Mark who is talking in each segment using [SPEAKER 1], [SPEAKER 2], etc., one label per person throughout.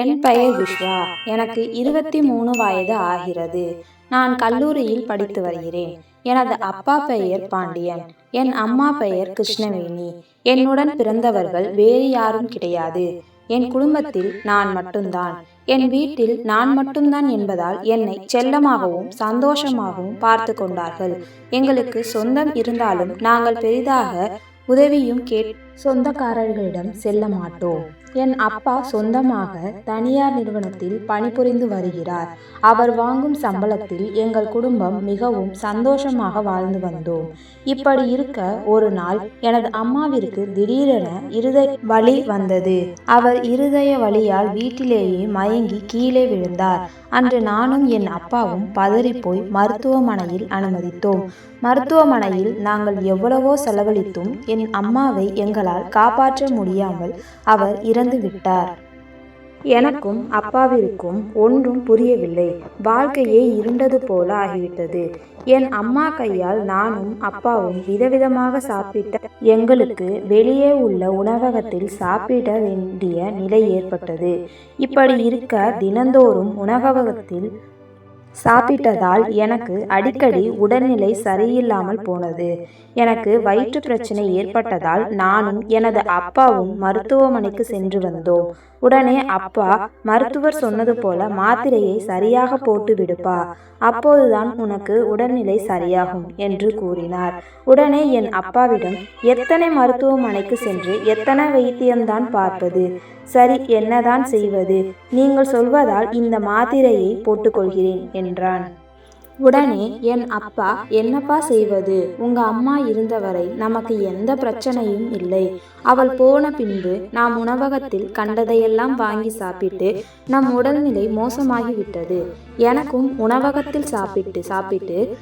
[SPEAKER 1] என் பெயர் விஸ்வா எனக்கு இருபத்தி மூணு வயது ஆகிறது. நான் கல்லூரியில் படித்து வருகிறேன். எனது அப்பா பெயர் பாண்டியன். என் அம்மா பெயர் கிருஷ்ணவேணி. என்னுடன் பிறந்தவர்கள் வேறு யாரும் கிடையாது. என் குடும்பத்தில் நான் மட்டும்தான். என் வீட்டில் நான் மட்டும்தான் என்பதால் என்னை செல்லமாகவும் சந்தோஷமாகவும் பார்த்து கொண்டார்கள். எங்களுக்கு சொந்தம் இருந்தாலும் நாங்கள் பெரிதாக உதவியும் கேட் சொந்தக்காரர்களிடம் செல்ல மாட்டோம். என் அப்பா சொந்தமாக தனியார் நிறுவனத்தில் பணிபுரிந்து வருகிறார். அவர் வாங்கும் சம்பளத்தில் எங்கள் குடும்பம் மிகவும் சந்தோஷமாக வாழ்ந்து வந்தோம். இப்படி இருக்க ஒரு நாள் எனது அம்மாவிற்கு திடீரென இருதய வலி வந்தது. அவர் இருதய வலியால் வீட்டிலேயே மயங்கி கீழே விழுந்தார். அன்று நானும் என் அப்பாவும் பதறிப்போய் மருத்துவமனையில் அனுமதித்தோம். மருத்துவமனையில் நாங்கள் எவ்வளவோ செலவழித்தும் என் அம்மாவை எங்கள் எங்களால் காப்பாற்ற முடியாமல் அவர் இறந்து விட்டார். எனக்கும் அப்பாவிற்கும் ஒன்றும் புரியவில்லை. வாழ்க்கையே இருண்டது போல ஆகிவிட்டது. என் அம்மா கையால் நானும் அப்பாவும் விதவிதமாக சாப்பிட்ட எங்களுக்கு வெளியே உள்ள உணவகத்தில் சாப்பிட வேண்டிய நிலை ஏற்பட்டது. இப்படி இருக்க தினந்தோறும் உணவகத்தில் சாப்பிட்டதால் எனக்கு அடிக்கடி உடல்நிலை சரியில்லாமல் போனது. எனக்கு வயிற்று பிரச்சனை ஏற்பட்டதால் நானும் எனது அப்பாவும் மருத்துவமனைக்கு சென்று வந்தோம். உடனே அப்பா மருத்துவர் சொன்னது போல மாத்திரையை சரியாக போட்டு விடுப்பா. அப்போதுதான் உனக்கு உடல்நிலை சரியாகும் என்று கூறினார். உடனே என் அப்பாவிடம் எத்தனை மருத்துவமனைக்கு சென்று எத்தனை வைத்தியம்தான் பார்ப்பது? சரி என்னதான் செய்வது? நீங்கள் சொல்வதால் இந்த மாத்திரையை போட்டுக்கொள்கிறேன் என்றான் உடனே என் அப்பா என்னப்பா செய்வது? உங்க அம்மா இருந்தவரை நமக்கு எந்த பிரச்சனையும் இல்லை. அவள் போன பின்பு நாம் உணவகத்தில் கண்டதையெல்லாம் வாங்கி சாப்பிட்டு நம் உடல்நிலை மோசமாகிவிட்டது. எனக்கும் உணவகத்தில் சாப்பிட்டு சாப்பிட்டு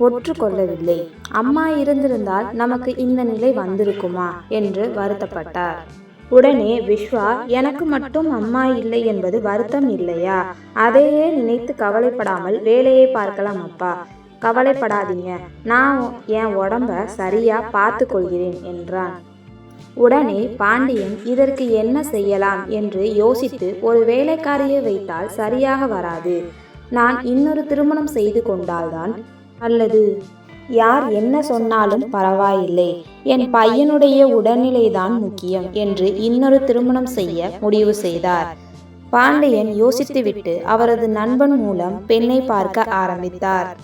[SPEAKER 1] ஒற்று கொள்ளவில்லை அம்மா இருந்திருந்தால் நமக்கு இந்த நிலை வந்திருக்குமா? என்று வருத்தப்பட்டார். உடனே விஸ்வா எனக்கு மட்டும் அம்மா இல்லை என்பது வருத்தம் இல்லையா? அதையே நினைத்து கவலைப்படாமல் வேலையை பார்க்கலாம் அப்பா. கவலைப்படாதீங்க. நான் என் உடம்ப சரியா பார்த்து கொள்கிறேன் என்றான். உடனே பாண்டியன் இதற்கு என்ன செய்யலாம்? என்று யோசித்து ஒரு வேலைக்காரியை வைத்தால் சரியாக வராது. நான் இன்னொரு திருமணம் செய்து கொண்டால்தான் அல்லது யார் என்ன சொன்னாலும் பரவாயில்லை. என் பையனுடைய உடல்நிலைதான் முக்கியம் என்று இன்னொரு திருமணம் செய்ய முடிவு செய்தார். பாண்டியன் யோசித்துவிட்டு அவரது நண்பன் மூலம் பெண்ணை பார்க்க ஆரம்பித்தார்.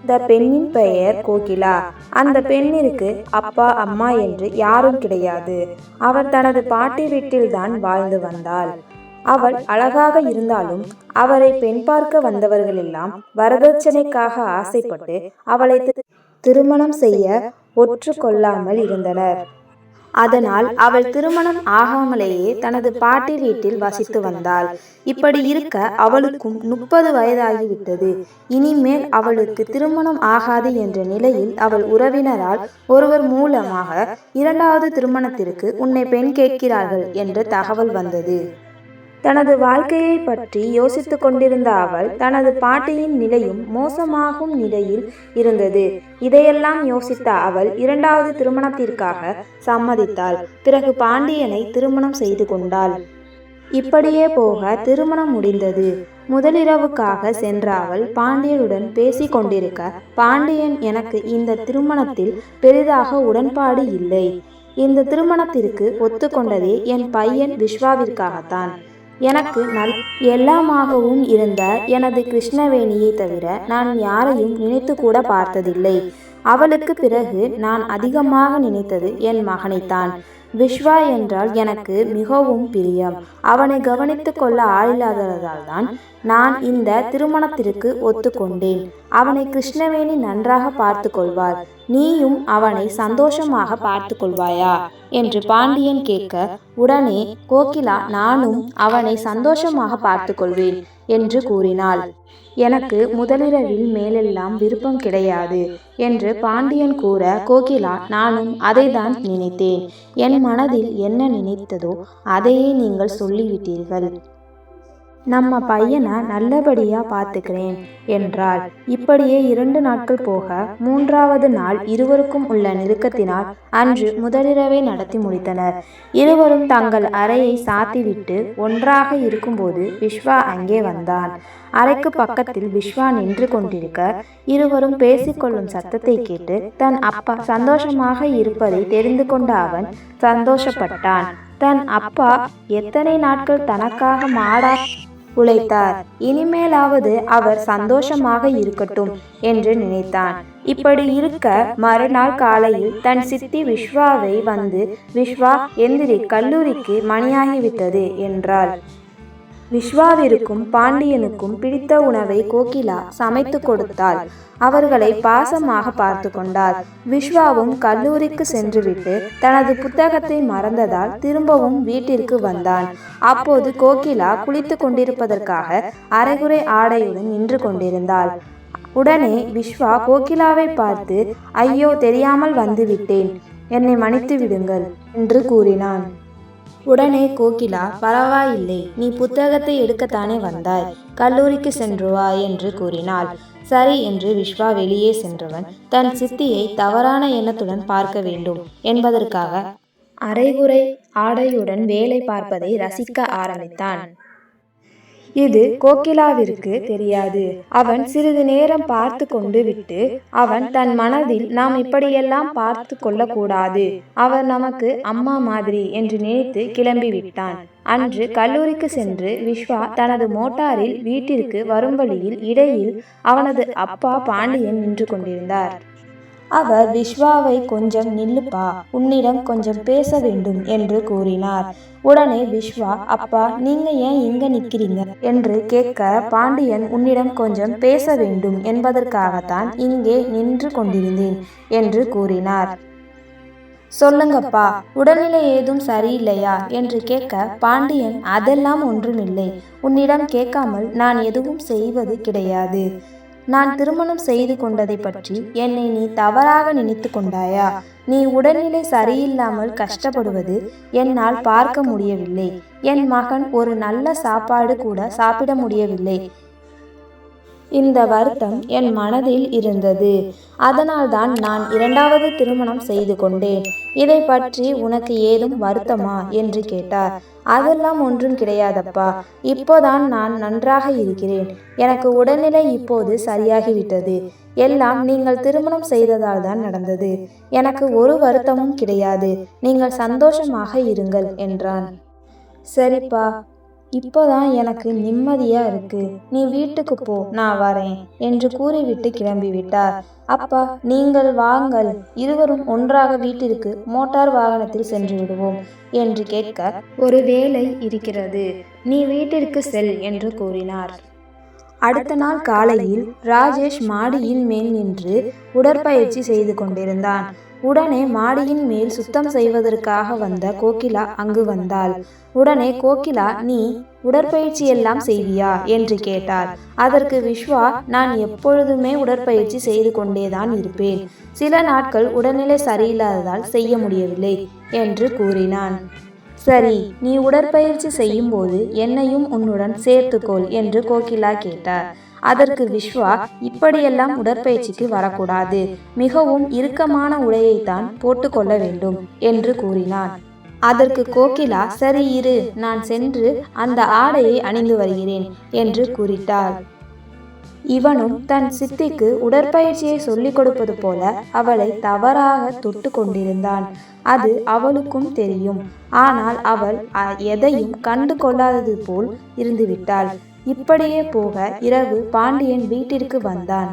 [SPEAKER 1] இந்த பெண்ணின் பெயர் கோகிலா. அந்த பெண்ணிற்கு அப்பா அம்மா என்று யாரும் கிடையாது. அவர் தனது பாட்டி வீட்டில்தான் வாழ்ந்து வந்தாள். அவள் அழகாக இருந்தாலும் அவரை பெண் பார்க்க வந்தவர்களெல்லாம் வரதட்சணைக்காக ஆசைப்பட்டு அவளை திருமணம் செய்ய ஒற்றுக்கொள்ளாமல் இருந்தனர். அதனால் அவள் திருமணம் ஆகாமலேயே தனது பாட்டி வீட்டில் வசித்து வந்தாள். இப்படி இருக்க அவளுக்கும் முப்பது வயதாகிவிட்டது. இனிமேல் அவளுக்கு திருமணம் ஆகாது என்ற நிலையில் அவள் உறவினரால் ஒருவர் மூலமாக இரண்டாவது திருமணத்திற்கு உன்னை பெண் கேட்கிறார்கள் என்ற தகவல் வந்தது. தனது வாழ்க்கையை பற்றி யோசித்து கொண்டிருந்த அவள் தனது பாட்டியின் நிலையும் மோசமாகும் நிலையில் இருந்தது. இதையெல்லாம் யோசித்த அவள் இரண்டாவது திருமணத்திற்காக சம்மதித்தாள். பிறகு பாண்டியனை திருமணம் செய்து கொண்டாள். இப்படியே போக திருமணம் முடிந்தது. முதலிரவுக்காக சென்ற அவள் பாண்டியனுடன் பேசி கொண்டிருக்க பாண்டியன் எனக்கு இந்த திருமணத்தில் பெரிதாக உடன்பாடு இல்லை. இந்த திருமணத்திற்கு ஒத்துக்கொண்டதே என் பையன் விஸ்வாவிற்காகத்தான் எனக்கு நல் எல்லாமாகவும் இருந்த எனது கிருஷ்ணவேணியை தவிர நான் யாரையும் நினைத்து கூட பார்த்ததில்லை. அவளுக்கு பிறகு நான் அதிகமாக நினைத்தது என் மகனைத்தான். விஸ்வா என்றால் எனக்கு மிகவும் பிரியம். அவனை கவனித்து கொள்ள ஆளில்லாததால் தான் நான் இந்த திருமணத்திற்கு ஒத்துக்கொண்டேன். அவனை கிருஷ்ணவேணி நன்றாக பார்த்து கொள்வார் நீயும் அவனை சந்தோஷமாக பார்த்து கொள்வாயா என்று பாண்டியன் கேட்க உடனே கோகிலா நானும் அவனை சந்தோஷமாக பார்த்து கொள்வேன் என்று கூறினாள். எனக்கு முதலிரவில் மேலெல்லாம் விருப்பம் கிடையாது என்று பாண்டியன் கூற கோகிலா நானும் அதைதான் நினைத்தேன். என் மனதில் என்ன நினைத்ததோ அதையே நீங்கள் சொல்லிவிட்டீர்கள். நம்ம பையனை நல்லபடியா பார்த்துக்கிறேன் என்றாள். இப்படியே இரண்டு நாட்கள் போக மூன்றாவது நாள் இருவருக்கும் உள்ள நெருக்கத்தினால் அன்று முதலிரவை நடத்தி முடித்தனர். இருவரும் தங்கள் அறையை சாத்திவிட்டு ஒன்றாக இருக்கும்போது விஸ்வா அங்கே வந்தான். அறைக்கு பக்கத்தில் விஸ்வா நின்று கொண்டிருக்க இருவரும் பேசிக்கொள்ளும் சத்தத்தை கேட்டு தன் அப்பா சந்தோஷமாக இருப்பதை தெரிந்து கொண்ட அவன் சந்தோஷப்பட்டான். தன் அப்பா எத்தனை நாட்கள் தனக்காக மாடா உழைத்தார். இனிமேலாவது அவர் சந்தோஷமாக இருக்கட்டும் என்று நினைத்தான். இப்படி இருக்க மறுநாள் காலையில் தன் சித்தி விஸ்வாவை வந்து விஸ்வா எந்திரி கல்லூரிக்கு மணியாகிவிட்டது என்றாள். விஸ்வாவிற்கும் பாண்டியனுக்கும் பிடித்த உணவை கோகிலா சமைத்து கொடுத்தாள். அவர்களை பாசமாக பார்த்து கொண்டார். விஸ்வாவும் கல்லூரிக்கு சென்றுவிட்டு தனது புத்தகத்தை மறந்ததால் திரும்பவும் வீட்டிற்கு வந்தான். அப்போது கோகிலா குளித்து கொண்டிருப்பதற்காக அரைகுறை ஆடையுடன் நின்று கொண்டிருந்தாள். உடனே விஸ்வா கோகிலாவை பார்த்து ஐயோ தெரியாமல் வந்துவிட்டேன். என்னை மன்னித்து விடுங்கள் என்று கூறினான். உடனே கோகிலா பரவாயில்லை நீ புத்தகத்தை எடுக்கத்தானே வந்தாய்? கல்லூரிக்கு சென்று வா என்று கூறினாள். சரி என்று விஸ்வா வெளியே சென்றவன் தன் சித்தியை தவறான எண்ணத்துடன் பார்க்க வேண்டும் என்பதற்காக அரைகுறை ஆடையுடன் வேலை பார்ப்பதை ரசிக்க ஆரம்பித்தான். இது கோகிலாவிற்கு தெரியாது. அவன் சிறிது நேரம் பார்த்து கொண்டு விட்டு அவன் தன் மனதில் நாம் இப்படியெல்லாம் பார்த்து கொள்ளக்கூடாது. அவர் நமக்கு அம்மா மாதிரி என்று நினைத்து கிளம்பி விட்டான் அன்று கல்லூரிக்கு சென்று விஸ்வா தனது மோட்டாரில் வீட்டிற்கு வரும் வழியில் இடையில் அவனது அப்பா பாண்டியன் நின்று கொண்டிருந்தார். அவர் விஸ்வாவை கொஞ்சம் நில்லுப்பா உன்னிடம் கொஞ்சம் பேச வேண்டும் என்று கூறினார். உடனே விஸ்வா அப்பா நீங்க ஏன் இங்க நிக்கிறீங்க? என்று கேட்க பாண்டியன் உன்னிடம் கொஞ்சம் பேச வேண்டும் என்பதற்காகத்தான் இங்கே நின்று கொண்டிருந்தேன் என்று கூறினார். சொல்லுங்கப்பா உடல்நிலை ஏதும் சரியில்லையா? என்று கேட்க பாண்டியன் அதெல்லாம் ஒன்றுமில்லை. உன்னிடம் கேட்காமல் நான் எதுவும் செய்வது கிடையாது. நான் திருமணம் செய்து கொண்டதை பற்றி என்னை நீ தவறாக நினைத்து கொண்டாயா? நீ உடல்நிலை சரியில்லாமல் கஷ்டப்படுவது என்னால் பார்க்க முடியவில்லை. என் மகன் ஒரு நல்ல சாப்பாடு கூட சாப்பிட முடியவில்லை. இந்த வருத்தம் என் மனதில் இருந்தது. அதனால்தான் நான் இரண்டாவது திருமணம் செய்து கொண்டேன். இதை பற்றி உனக்கு ஏதும் வருத்தமா? என்று கேட்டார். அதெல்லாம் ஒன்றும் கிடையாதப்பா. இப்போதான் நான் நன்றாக இருக்கிறேன். எனக்கு உடல்நிலை இப்போது சரியாகிவிட்டது. எல்லாம் நீங்கள் திருமணம் செய்ததால் தான் நடந்தது. எனக்கு ஒரு வருத்தமும் கிடையாது. நீங்கள் சந்தோஷமாக இருங்கள் என்றான். சரிப்பா. இப்போதான் எனக்கு நிம்மதியா இருக்கு. நீ வீட்டுக்கு போ நான் வரேன் என்று கூறிவிட்டு கிளம்பிவிட்டார். அப்பா நீங்கள் வாங்கள். இருவரும் ஒன்றாக வீட்டிற்கு மோட்டார் வாகனத்தில் சென்று விடுவோம் என்று கேட்க ஒரு வேலை இருக்கிறது. நீ வீட்டிற்கு செல் என்று கூறினார். அடுத்த நாள் காலையில் ராஜேஷ் மாடியின் மேல் நின்று உடற்பயிற்சி செய்து கொண்டிருந்தான். உடனே மாடியின் மேல் சுத்தம் செய்வதற்காக வந்த கோகிலா அங்கு வந்தாள். உடனே கோகிலா நீ உடற்பயிற்சி எல்லாம் செய்வியா? என்று கேட்டார் அதற்கு விஸ்வா நான் எப்பொழுதுமே உடற்பயிற்சி செய்து கொண்டேதான் இருப்பேன். சில நாட்கள் உடல்நிலை சரியில்லாததால் செய்ய முடியவில்லை என்று கூறினான். சரி நீ உடற்பயிற்சி செய்யும் போது என்னையும் உன்னுடன் சேர்த்துக்கொள் என்று கோகிலா கேட்டார். அதற்கு விஸ்வா இப்படியெல்லாம் உடற்பயிற்சிக்கு வரக்கூடாது. மிகவும் இறுக்கமான உடையைத்தான் போட்டுக்கொள்ள வேண்டும் என்று கூறினான். அதற்கு கோகிலா சரி இரு நான் சென்று அந்த ஆடையை அணிந்து வருகிறேன் என்று கூறிட்டார் இவனும் தன் சித்திக்கு உடற்பயிற்சியை சொல்லிக் கொடுப்பது போல அவளை தவறாக தொட்டு கொண்டிருந்தான். அது அவளுக்கும் தெரியும். ஆனால் அவள் எதையும் கண்டு கொள்ளாதது போல் இருந்துவிட்டாள். இப்படியே போக இரவு பாண்டியன் வீட்டிற்கு வந்தான்.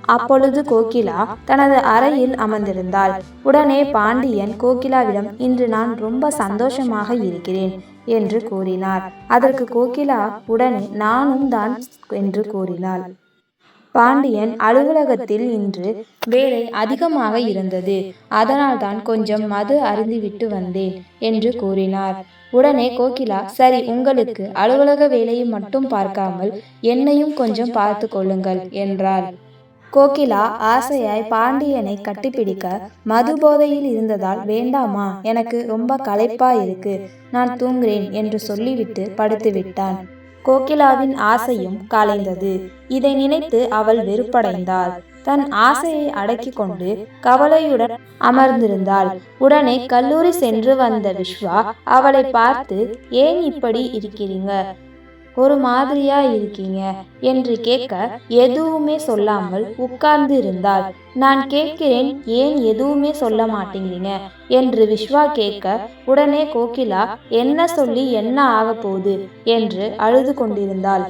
[SPEAKER 1] அப்பொழுது கோகிலா தனது அறையில் அமர்ந்திருந்தாள். உடனே பாண்டியன் கோகிலாவிடம் இன்று நான் ரொம்ப சந்தோஷமாக இருக்கிறேன் என்று கூறினார். அதற்கு கோகிலா உடனே நானும் தான் என்று கூறினாள். பாண்டியன் அலுவலகத்தில் இன்று வேலை அதிகமாக இருந்தது. அதனால்தான் கொஞ்சம் மது அருந்திவிட்டு வந்தேன் என்று கூறினார். உடனே கோகிலா சரி உங்களுக்கு அலுவலக வேலையை மட்டும் பார்க்காமல் என்னையும் கொஞ்சம் பார்த்து கொள்ளுங்கள் என்றார் கோகிலா ஆசையாய் பாண்டியனை கட்டிப்பிடிக்க மது போதையில் இருந்ததால் வேண்டாமா எனக்கு ரொம்ப களைப்பா இருக்கு. நான் தூங்குறேன் என்று சொல்லிவிட்டு படுத்து விட்டான் கோகிலாவின் ஆசையும் கலைந்தது. இதை நினைத்து அவள் வெறுப்படைந்தாள். தன் ஆசையை அடக்கி கொண்டு கவலையுடன் அமர்ந்திருந்தாள். உடனே கல்லூரி சென்று வந்த விஸ்வா அவளை பார்த்து ஏன் இப்படி இருக்கிறீங்க? ஒரு மாதிரியா இருக்கீங்க? என்று கேட்க எதுவுமே சொல்லாமல் உட்கார்ந்து இருந்தாள். நான் கேட்கிறேன் ஏன் எதுவுமே சொல்ல மாட்டேங்கிறீங்க? என்று விஸ்வா கேட்க உடனே கோகிலா என்ன சொல்லி என்ன ஆக போகுது? என்று அழுது கொண்டிருந்தாள்.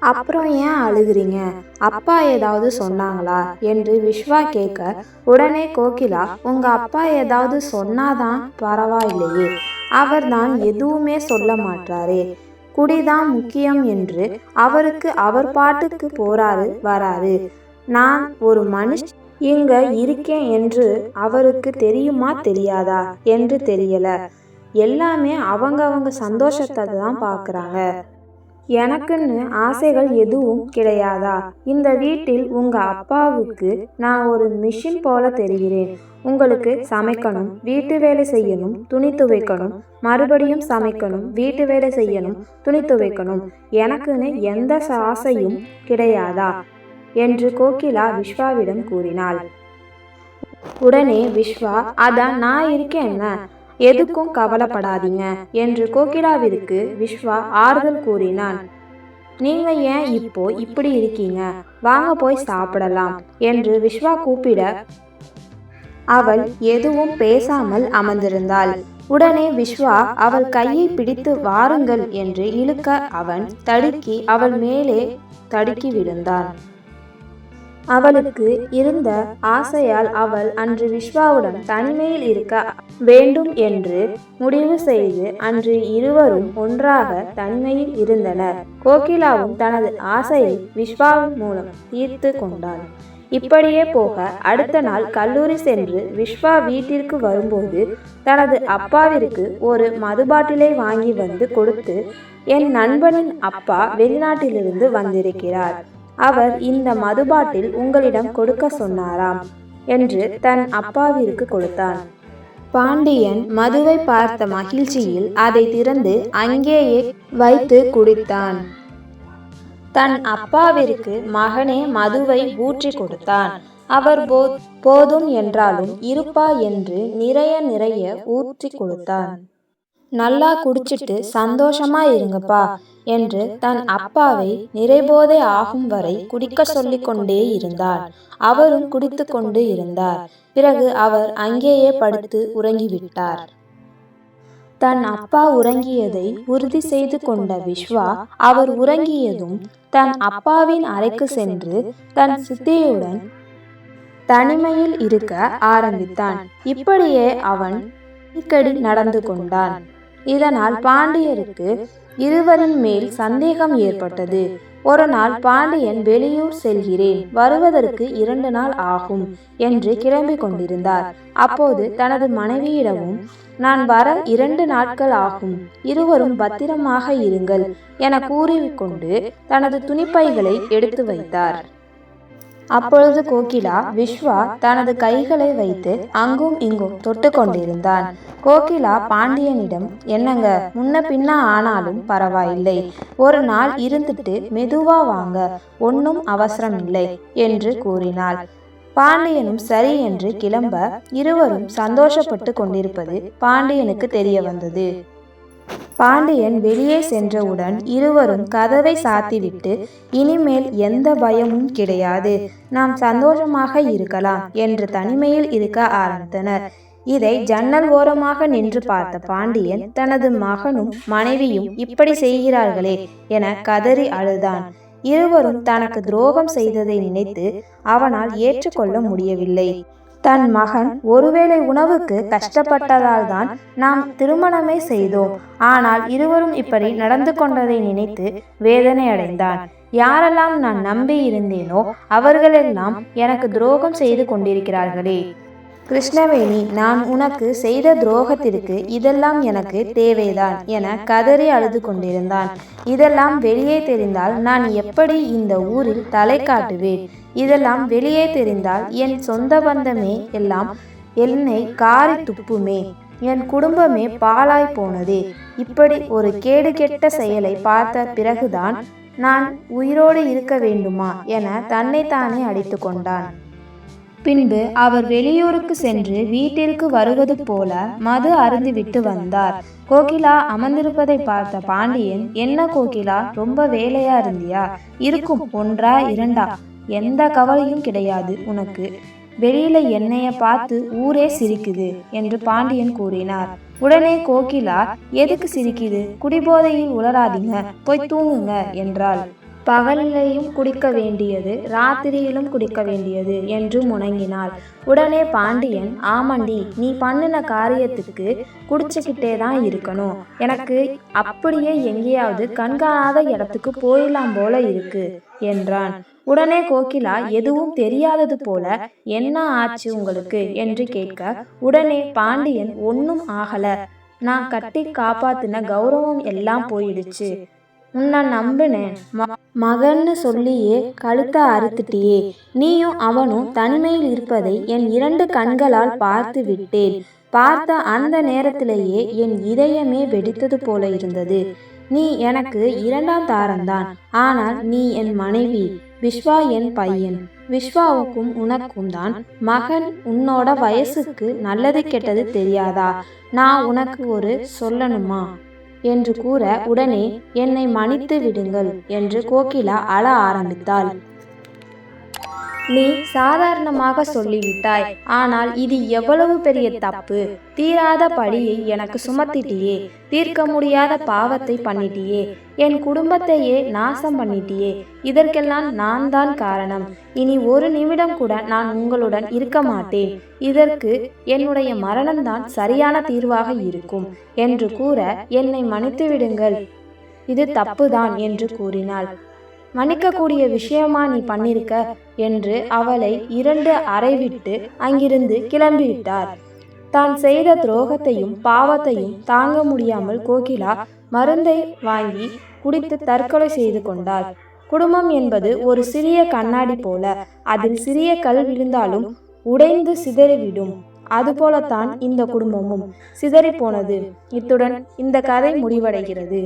[SPEAKER 1] அப்புறம் ஏன் அழுகுறீங்க? அப்பா ஏதாவது சொன்னாங்களா? என்று விஸ்வா கேட்க உடனே கோகிலா உங்க அப்பா ஏதாவது சொன்னாதான் பரவாயில்லையே. அவர் தான் எதுவுமே சொல்ல மாட்டாரே. குடிதான் முக்கியம் என்று அவருக்கு அவர் பாட்டுக்கு போறாரு வராரு. நான் ஒரு மனுஷ இங்க இருக்கேன் என்று அவருக்கு தெரியுமா தெரியாதா? என்று தெரியல. எல்லாமே அவங்க அவங்க சந்தோஷத்தை தான் பார்க்குறாங்க எனக்குன்னு ஆசைகள் எதுவும் கிடையாதா? இந்த வீட்டில் உங்க அப்பாவுக்கு நான் ஒரு மிஷின் போல தெரிகிறேன். உங்களுக்கு சமைக்கணும் வீட்டு வேலை செய்யணும் துணி துவைக்கணும் மறுபடியும் சமைக்கணும் வீட்டு வேலை செய்யணும் துணி துவைக்கணும். எனக்குன்னு எந்த ஆசையும் கிடையாதா? என்று கோகிலா விஸ்வாவிடம் கூறினாள். உடனே விஸ்வா அதான் நான் இருக்கேன் எதுக்கும் கவலைப்படாதீங்க என்று கோகிலாவிற்கு விஸ்வா ஆறுதல் கூறினான். நீங்க ஏன் இப்போ இப்படி இருக்கீங்க? வாங்க போய் சாப்பிடலாம் என்று விஸ்வா கூப்பிட அவள் எதுவும் பேசாமல் அமர்ந்திருந்தாள். உடனே விஸ்வா அவள் கையை பிடித்து வாருங்கள் என்று இழுக்க அவன் தடுக்கி அவள் மேலே தடுக்கி விழுந்தான். அவளுக்கு இருந்த ஆசையால் அவள் அன்று விஸ்வாவுடன் தனிமையில் இருக்க வேண்டும் என்று முடிவு செய்து அன்று இருவரும் ஒன்றாக தனிமையில் இருந்தனர். கோகிலாவும் தனது ஆசையை விஸ்வாவின் மூலம் தீர்த்து கொண்டாள். இப்படியே போக அடுத்த நாள் கல்லூரி சென்று விஸ்வா வீட்டிற்கு வரும்போது தனது அப்பாவிற்கு ஒரு மதுபாட்டிலை வாங்கி வந்து கொடுத்து என் நண்பனின் அப்பா வெளிநாட்டிலிருந்து வந்திருக்கிறார். அவர் இந்த மதுபாட்டில் உங்களிடம் கொடுக்க சொன்னாராம் என்று தன் அப்பாவிற்கு கொடுத்தான். பாண்டியன் மதுவை பார்த்த மகிழ்ச்சியில் அதை திறந்து அங்கேயே வைத்து குடித்தான். தன் அப்பாவிற்கு மகனே மதுவை ஊற்றி கொடுத்தான். அவர் போ போதும் என்றாலும் இருப்பா என்று நிறைய நிறைய ஊற்றி கொடுத்தான். நல்லா குடிச்சிட்டு சந்தோஷமா இருங்கப்பா என்று தன் அப்பாவை நிறைபோதை ஆகும் வரை குடிக்க சொல்லிக் கொண்டே இருந்தார். அவரும் குடித்து கொண்டு இருந்தார். பிறகு அவர் அங்கேயே படுத்து உறங்கிவிட்டார். தன் அப்பா உறங்கியதை உறுதி செய்து கொண்ட விஸ்வா அவர் உறங்கியதும் தன் அப்பாவின் அறைக்கு சென்று தன் சித்தியுடன் தனிமையில் இருக்க ஆரம்பித்தான். இப்படியே அவன் அடிக்கடி நடந்து கொண்டான். இதனால் பாண்டியருக்கு இருவரின் மேல் சந்தேகம் ஏற்பட்டது. ஒரு நாள் பாண்டியன் வெளியூர் செல்கிறேன் வருவதற்கு இரண்டு நாள் ஆகும் என்று கிளம்பி கொண்டிருந்தார். அப்போது தனது மனைவியிடமும் நான் வர இரண்டு நாட்கள் ஆகும் இருவரும் பத்திரமாக இருங்கள் என கூறிக்கொண்டு தனது துணிப்பைகளை எடுத்து வைத்தார். அப்பொழுது கோகிலா விஸ்வா தனது கைகளை வைத்து அங்கும் இங்கும் தொட்டு கொண்டிருந்தான். கோகிலா பாண்டியனிடம் என்னங்க முன்ன பின்ன ஆனாலும் பரவாயில்லை. ஒரு நாள் இருந்துட்டு மெதுவா வாங்க. ஒன்னும் அவசரம் இல்லை என்று கூறினாள். பாண்டியனும் சரி என்று கிளம்ப இருவரும் சந்தோஷப்பட்டு கொண்டிருப்பது பாண்டியனுக்கு தெரிய வந்தது. பாண்டியன் வெளியே சென்றவுடன் இருவரும் கதவை சாத்திவிட்டு இனிமேல் எந்த பயமும் கிடையாது. நாம் சந்தோஷமாக இருக்கலாம் என்று தனிமையில் இருக்க ஆரம்பித்தனர். இதை ஜன்னல் ஓரமாக நின்று பார்த்த பாண்டியன் தனது மகனும் மனைவியும் இப்படி செய்கிறார்களே என கதறி அழுதான். இருவரும் தனக்கு துரோகம் செய்ததை நினைத்து அவனால் ஏற்றுக்கொள்ள முடியவில்லை. தன் மகன் ஒருவேளை உணவுக்கு கஷ்டப்பட்டதால் தான் நாம் திருமணமே செய்தோம். ஆனால் இருவரும் இப்படி நடந்து கொண்டதை நினைத்து வேதனை அடைந்தான் யாரெல்லாம் நான் நம்பி இருந்தேனோ அவர்களெல்லாம் எனக்கு துரோகம் செய்து கொண்டிருக்கிறார்களே. கிருஷ்ணவேணி நான் உனக்கு செய்த துரோகத்திற்கு இதெல்லாம் எனக்கு தேவைதான் என கதறி அழுது கொண்டிருந்தான். இதெல்லாம் வெளியே தெரிந்தால் நான் எப்படி இந்த ஊரில் தலை காட்டுவேன்? இதெல்லாம் வெளியே தெரிந்தால் என் சொந்த பந்தமே எல்லாம் என்னை காரி துப்புமே. என் குடும்பமே பாழாய் போனதே. இப்படி ஒரு கேடு கெட்ட செயலை பார்த்த பிறகுதான் நான் உயிரோடு இருக்க வேண்டுமா? என தன்னைத்தானே அடித்து கொண்டான் பின்பு அவர் வெளியூருக்கு சென்று வீட்டிற்கு வருவது போல மது அருந்திவிட்டு வந்தார். கோகிலா அமர்ந்திருப்பதை பார்த்த பாண்டியன் என்ன கோகிலா ரொம்ப வேலையா இருந்தியா? இருக்கும் ஒன்றா இரண்டா? எந்த கவலையும் கிடையாது உனக்கு. வெளியில என்னைய பார்த்து ஊரே சிரிக்குது என்று பாண்டியன் கூறினார். உடனே கோகிலா எதுக்கு சிரிக்குது? குடிபோதையில் உளராதீங்க போய் தூங்குங்க என்றாள். பகலிலையும் குடிக்க வேண்டியது ராத்திரியிலும் குடிக்க வேண்டியது என்று முணங்கினாள். உடனே பாண்டியன் ஆமாண்டி நீ பண்ணின காரியத்துக்கு குடிச்சுக்கிட்டே தான் இருக்கணும். எனக்கு அப்படியே எங்கேயாவது கண்காணாத இடத்துக்கு போயிடலாம் போல இருக்கு என்றான். உடனே கோகிலா எதுவும் தெரியாதது போல என்ன ஆச்சு உங்களுக்கு? என்று கேட்க உடனே பாண்டியன் ஒன்னும் ஆகல. நான் கட்டி காப்பாத்தின கௌரவம் எல்லாம் போயிடுச்சு. உன்னை நம்பினேன். மகன்னு சொல்லியே கழுத்தை அறுத்துட்டியே. நீயும் அவனும் தனிமையில் இருப்பதை என் இரண்டு கண்களால் பார்த்து விட்டேன். பார்த்த அந்த நேரத்திலேயே என் இதயமே வெடித்தது போல இருந்தது. நீ எனக்கு இரண்டாம் தாரம்தான் ஆனால் நீ என் மனைவி. விஸ்வா என் பையன். விஸ்வாவுக்கும் உனக்கும் தான் மகன் உன்னோட வயசுக்கு நல்லது கெட்டது தெரியாதா? நான் உனக்கு ஒரு சொல்லணுமா? என்று கூற உடனே என்னை மன்னித்து விடுங்கள் என்று கோகிலா அழ ஆரம்பித்தாள். நீ சாதாரணமாக சொல்லிவிட்டாய். ஆனால் இது எவ்வளவு பெரிய தப்பு? தீராத படியை எனக்கு சுமத்திட்டியே. தீர்க்க முடியாத பாவத்தை பண்ணிட்டியே. என் குடும்பத்தையே நாசம் பண்ணிட்டியே. இதற்கெல்லாம் நான் தான் காரணம். இனி ஒரு நிமிடம் கூட நான் உங்களுடன் இருக்க மாட்டேன். இதற்கு என்னுடைய மரணம்தான் சரியான தீர்வாக இருக்கும் என்று கூற என்னை மன்னித்து விடுங்கள் இது தப்புதான் என்று கூறினாள். மன்னிக்கக்கூடிய விஷயமா நீ பண்ணிருக்க என்று அவளை இரண்டு அறைவிட்டு அங்கிருந்து கிளம்பிவிட்டார். தான் செய்த துரோகத்தையும் பாவத்தையும் தாங்க முடியாமல் கோகிலா மருந்தை வாங்கி குடித்து தற்கொலை செய்து கொண்டாள் குடும்பம் என்பது ஒரு சிறிய கண்ணாடி போல அதில் சிறிய கல் விழுந்தாலும் உடைந்து சிதறிவிடும். அதுபோலத்தான் இந்த குடும்பமும் சிதறி போனது இத்துடன் இந்த கதை முடிவடைகிறது.